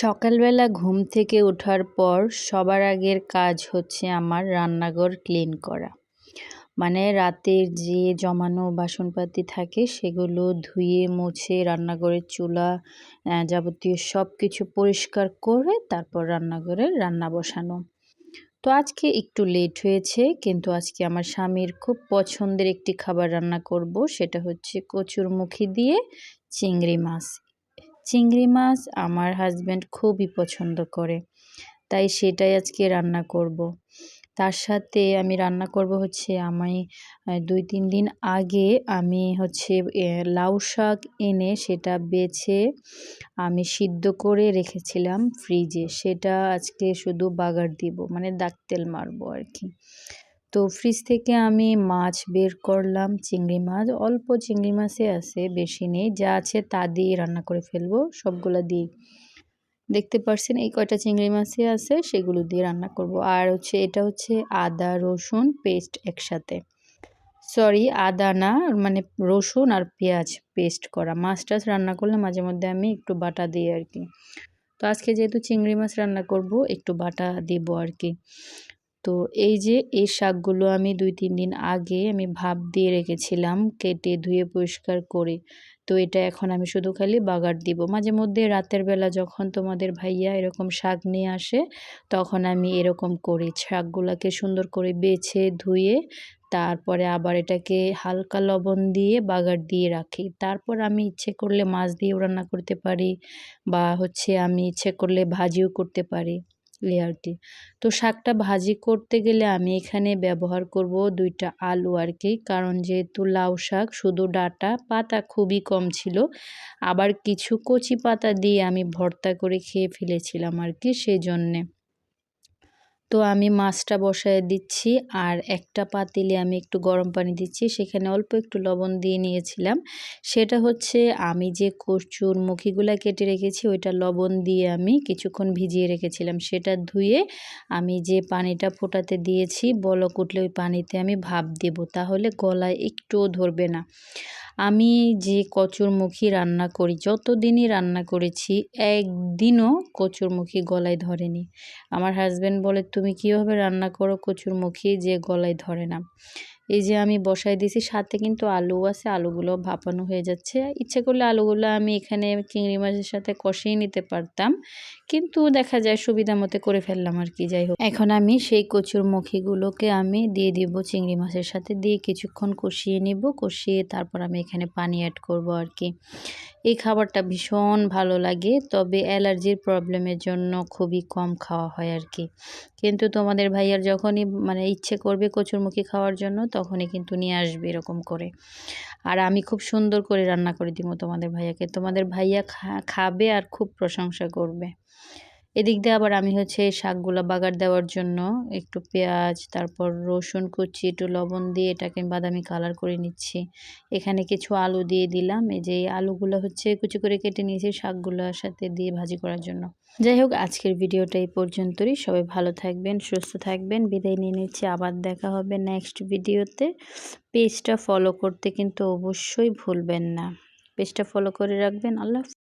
সকালবেলা ঘুম থেকে ওঠার পর সবার আগের কাজ হচ্ছে আমার রান্নাঘর ক্লিন করা। মানে রাতের যে জমানো বাসনপাতি থাকে সেগুলো ধুয়ে, মুছে, রান্নাঘরের চুলা যাবতীয় সব কিছু পরিষ্কার করে তারপর রান্নাঘরে রান্না বসানো। তো আজকে একটু লেট হয়েছে, কিন্তু আজকে আমার স্বামীর খুব পছন্দের একটি খাবার রান্না করব, সেটা হচ্ছে কচুর মুখি দিয়ে চিংড়ি মাছ। চিংড়ি মাছ আমার হাজব্যান্ড খুবই পছন্দ করে। তাই সেটাই আজকে রান্না করব। তার সাথে আমি রান্না করব হচ্ছে আমি দুই, তিন দিন আগে আমি হচ্ছে লাউ শাক এনে সেটা বেছে আমি সিদ্ধ করে রেখেছিলাম ফ্রিজে সেটা আজকে শুধু বাগার দিব মানে দাগ তেল মারবো আর কি। তো ফ্রিজ থেকে আমি মাছ বের করলাম, চিংড়ি মাছ। অল্প চিংড়ি মাছই আছে, বেশি নেই। যা আছে তা দিয়ে রান্না করে ফেলব, সবগুলো দিয়ে দেখতে পারছেন, এই কয়টা চিংড়ি মাছই আছে, সেগুলো দিয়ে রান্না করব। আর হচ্ছে, এটা হচ্ছে আদা, রসুন পেস্ট একসাথে। সরি আদা না মানে রসুন আর পেঁয়াজ পেস্ট করা। মাছ টাছ রান্না করলে মাঝে মধ্যে আমি একটু বাটা দিই আর কি। তো আজকে যেহেতু চিংড়ি মাছ রান্না করব, একটু বাটা দিব আর কি। তো এই যে এই শাকগুলো আমি দুই, তিন দিন আগে আমি ভাপ দিয়ে রেখেছিলাম, কেটে ধুয়ে পরিষ্কার করে। তো এটা এখন আমি শুধু খালি বাগার দিব। মাঝে মধ্যে রাতের বেলা যখন তোমাদের ভাইয়া এরকম শাক নিয়ে আসে, তখন আমি এরকম করি। শাকগুলোকে সুন্দর করে বেছে ধুয়ে তারপরে আবার এটাকে হালকা লবণ দিয়ে বাগার দিয়ে রাখি। তারপর আমি ইচ্ছে করলে মাছ দিয়েও রান্না করতে পারি বা হচ্ছে আমি ইচ্ছে করলে ভাজিও করতে পারি। লেয়ারটি। তো শাকটা ভাজি করতে গেলে আমি এখানে ব্যবহার করব দুইটা আলু আর কি, কারণ যেহেতু লাউ শাক, শুধু ডাটা, পাতা খুবই কম ছিল। আবার কিছু কচি পাতা দিয়ে আমি ভর্তা করে খেয়ে ফেলেছিলাম আর কি সেই জন্যে তো আমি মাছটা বসায় দিচ্ছি আর একটা পাতিলে আমি একটু গরম পানি দিচ্ছি। সেখানে অল্প একটু লবণ দিয়ে নিয়েছিলাম। সেটা হচ্ছে আমি যে কচুর মুখিগুলা কেটে রেখেছি, ওইটা লবণ দিয়ে আমি কিছুক্ষণ ভিজিয়ে রেখেছিলাম। সেটা ধুয়ে আমি যে পানিটা ফোটাতে দিয়েছি, বলক উঠলে ওই পানিতে আমি ভাপ দেব। তাহলে গলায় একটুও ধরবে না। আমি যে কচুরমুখী রান্না করি যত দিনই রান্না করেছি, একদিনও কচুরমুখী গলায় ধরেনি। আমার হাজব্যান্ড বলে, তুমি কীভাবে রান্না করো কচুরমুখী যে গলায় ধরে না? এই যে আমি বসাই দিয়েছি, সাথে কিন্তু আলু আছে, আলুগুলো ভাপানো হয়ে যাচ্ছে। ইচ্ছে করলে আলুগুলো আমি এখানে চিংড়ি মাছের সাথে কষিয়ে নিতে পারতাম, কিন্তু দেখা যায় সুবিধা মতো করে ফেললাম আর কি, যাই হোক। এখন আমি সেই কচুর মুখিগুলোকে আমি দিয়ে দিব চিংড়ি মাছের সাথে, দিয়ে কিছুক্ষণ কষিয়ে নিব, কষিয়ে তারপর আমি এখানে পানি অ্যাড করব আর কি। এই খাবারটা ভীষণ ভালো লাগে, তবে অ্যালার্জির প্রবলেমের জন্য খুবই কম খাওয়া হয় আর কি। কিন্তু তোমাদের ভাইয়ার যখনই মানে ইচ্ছে করবে কচুরমুখী খাওয়ার জন্য তখনই কিন্তু নিয়ে আসবে এরকম করে। আর আমি খুব সুন্দর করে রান্না করে দিব তোমাদের ভাইয়াকে। তোমাদের ভাইয়া খাবে আর খুব প্রশংসা করবে। এদিক দিয়ে আবার আমি হচ্ছে শাকগুলো বাগার দেওয়ার জন্য একটু পেঁয়াজ, তারপর রসুন কুচি, একটু লবণ দিয়ে এটাকে বাদামি কালার করে নিচ্ছি। এখানে কিছু আলু দিয়ে দিলাম। এই যে আলুগুলো হচ্ছে কুচি করে কেটে নিয়েছি শাকগুলোর সাথে দিয়ে ভাজি করার জন্য। যাই হোক, আজকের ভিডিওটা এই পর্যন্তই। সবাই ভালো থাকবেন, সুস্থ থাকবেন। বিদায় নিয়ে নিচ্ছি। আবার দেখা হবে নেক্সট ভিডিওতে। পেজটা ফলো করতে কিন্তু অবশ্যই ভুলবেন না। পেজটা ফলো করে রাখবেন। আল্লাহ